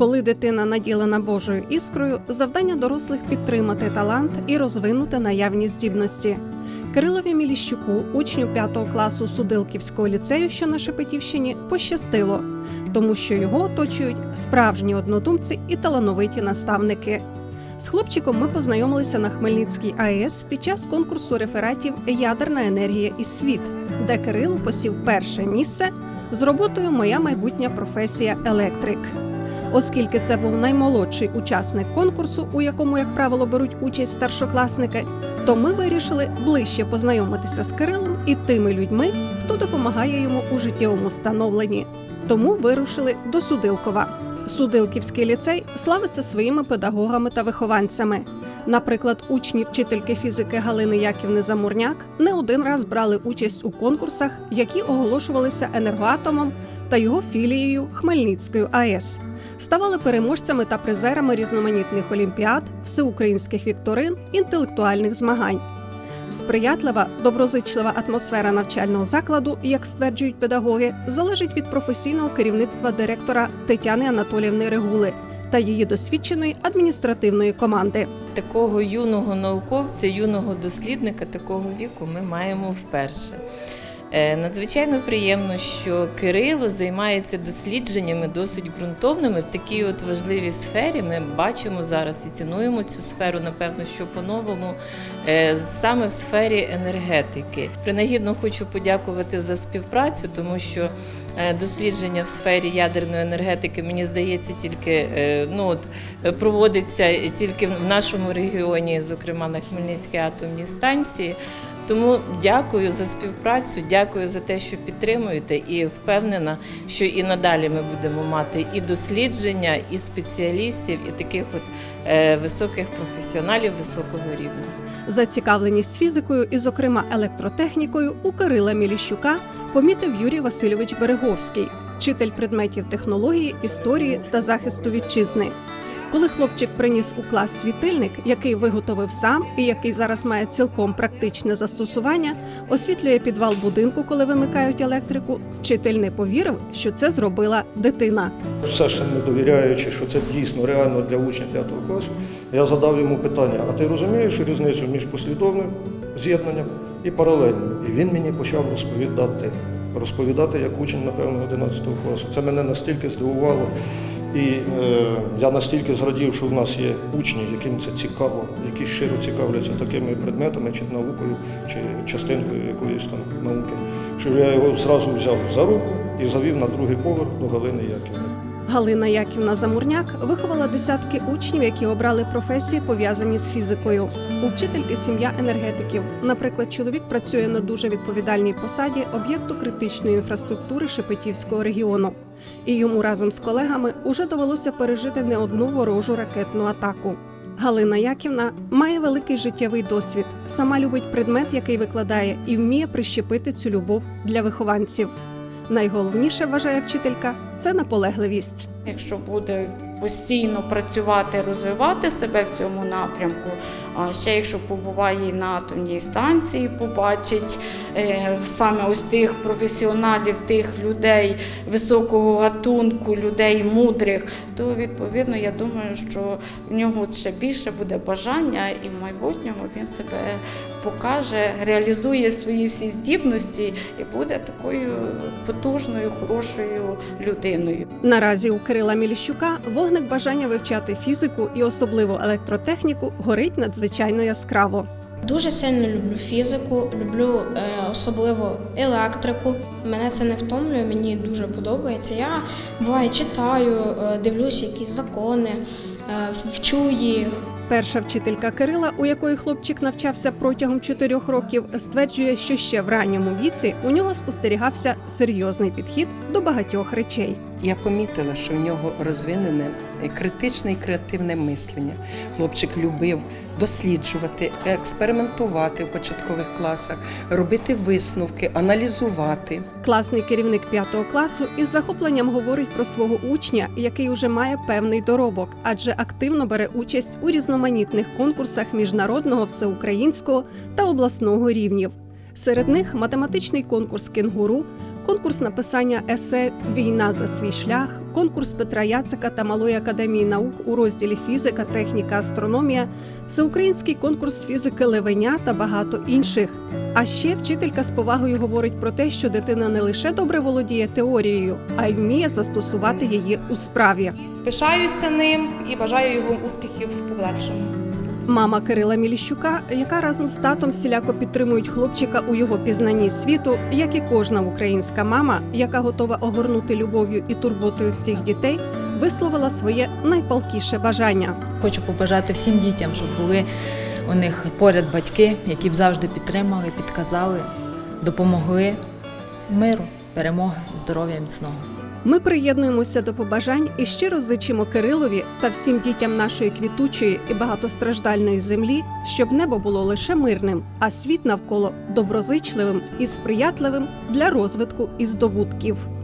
Коли дитина наділена Божою іскрою, завдання дорослих підтримати талант і розвинути наявні здібності. Кирилові Міліщуку, учню 5 класу Судилківського ліцею, що на Шепетівщині, пощастило, тому що його оточують справжні однодумці і талановиті наставники. З хлопчиком ми познайомилися на Хмельницькій АЕС під час конкурсу рефератів Ядерна енергія і світ, де Кирило посів перше місце з роботою Моя майбутня професія електрик. Оскільки це був наймолодший учасник конкурсу, у якому, як правило, беруть участь старшокласники, то ми вирішили ближче познайомитися з Кирилом і тими людьми, хто допомагає йому у життєвому становленні. Тому вирушили до Судилкова. Судилківський ліцей славиться своїми педагогами та вихованцями. Наприклад, учні вчительки фізики Галини Яківни Замурняк не один раз брали участь у конкурсах, які оголошувалися енергоатомом та його філією Хмельницькою АЕС. Ставали переможцями та призерами різноманітних олімпіад, всеукраїнських вікторин, інтелектуальних змагань. Сприятлива, доброзичлива атмосфера навчального закладу, як стверджують педагоги, залежить від професійного керівництва директора Тетяни Анатоліївни Регули та її досвідченої адміністративної команди. Такого юного науковця, юного дослідника такого віку ми маємо вперше. Е, Надзвичайно приємно, що Кирило займається дослідженнями досить ґрунтовними в такій от важливій сфері. Ми бачимо зараз і цінуємо цю сферу, напевно, що по-новому е, саме в сфері енергетики. Принагідно хочу подякувати за співпрацю, тому що е, дослідження в сфері ядерної енергетики, мені здається, тільки ну, от, проводиться тільки в нашому регіоні, зокрема на Хмельницькій атомній станції. Тому дякую за співпрацю, дякую за те, що підтримуєте, і впевнена, що і надалі ми будемо мати і дослідження, і спеціалістів, і таких от е, високих професіоналів високого рівня. Зацікавленість фізикою і, зокрема, електротехнікою у Кирила Міліщука помітив Юрій Васильович Береговський, вчитель предметів технології, історії та захисту вітчизни. Коли хлопчик приніс у клас світильник, який виготовив сам і який зараз має цілком практичне застосування, освітлює підвал будинку, коли вимикають електрику, вчитель не повірив, що це зробила дитина. все ще не довіряючи, що це дійсно реально для учня 5 класу, я задав йому питання: а ти розумієш різницю між послідовним з'єднанням і паралельним? І він мені почав розповідати. Розповідати як учень, напевно, 11 класу. Це мене настільки здивувало. І е, я настільки зрадів, що в нас є учні, яким це цікаво, які щиро цікавляться такими предметами, чи наукою, чи частинкою якоїсь там науки, що я його зразу взяв за руку і завів на другий поверх до Галини Яківни. Галина Яківна Замурняк виховала десятки учнів, які обрали професії, пов'язані з фізикою. У вчительки сім'я енергетиків. Наприклад, чоловік працює на дуже відповідальній посаді об'єкту критичної інфраструктури Шепетівського регіону. І йому разом з колегами уже довелося пережити не одну ворожу ракетну атаку. Галина Яківна має великий життєвий досвід. Сама любить предмет, який викладає, і вміє прищепити цю любов для вихованців. Найголовніше вважає вчителька це наполегливість. Якщо буде постійно працювати, розвивати себе в цьому напрямку, а ще якщо побуває на атомній станції, побачить саме ось тих професіоналів, тих людей високого гатунку, людей мудрих, то відповідно я думаю, що в нього ще більше буде бажання, і в майбутньому він себе покаже, реалізує свої всі здібності і буде такою потужною, хорошою людиною. Наразі у Кирила Міліщука вогник бажання вивчати фізику і особливо електротехніку горить надзвичайно яскраво. Дуже сильно люблю фізику, люблю е, особливо електрику. Мене це не втомлює, мені дуже подобається. Я буває читаю, е, дивлюся якісь закони, е, вчу їх. Перша вчителька Кирила, у якої хлопчик навчався протягом чотирьох років, стверджує, що ще в ранньому віці у нього спостерігався серйозний підхід до багатьох речей. Я помітила, що в нього розвинене критичне і креативне мислення. Хлопчик любив досліджувати, експериментувати в початкових класах, робити висновки, аналізувати. Класний керівник п'ятого класу із захопленням говорить про свого учня, який уже має певний доробок, адже активно бере участь у різноманітних конкурсах міжнародного, всеукраїнського та обласного рівнів. Серед них математичний конкурс кенгуру, конкурс написання есе Війна за свій шлях, конкурс Петра Яцика та Малої академії наук у розділі фізика, техніка, астрономія, всеукраїнський конкурс фізики Левеня та багато інших. А ще вчителька з повагою говорить про те, що дитина не лише добре володіє теорією, а й вміє застосувати її у справі. Пишаюся ним і бажаю його успіхів подальшому. Мама Кирила Міліщука, яка разом з татом всіляко підтримують хлопчика у його пізнанні світу, як і кожна українська мама, яка готова огорнути любов'ю і турботою всіх дітей, висловила своє найпалкіше бажання. Хочу побажати всім дітям, щоб були у них поряд батьки, які б завжди підтримали, підказали, допомогли миру, перемоги, здоров'я міцного. Ми приєднуємося до побажань і щиро зичимо Кирилові та всім дітям нашої квітучої і багатостраждальної землі, щоб небо було лише мирним, а світ навколо доброзичливим і сприятливим для розвитку і здобутків.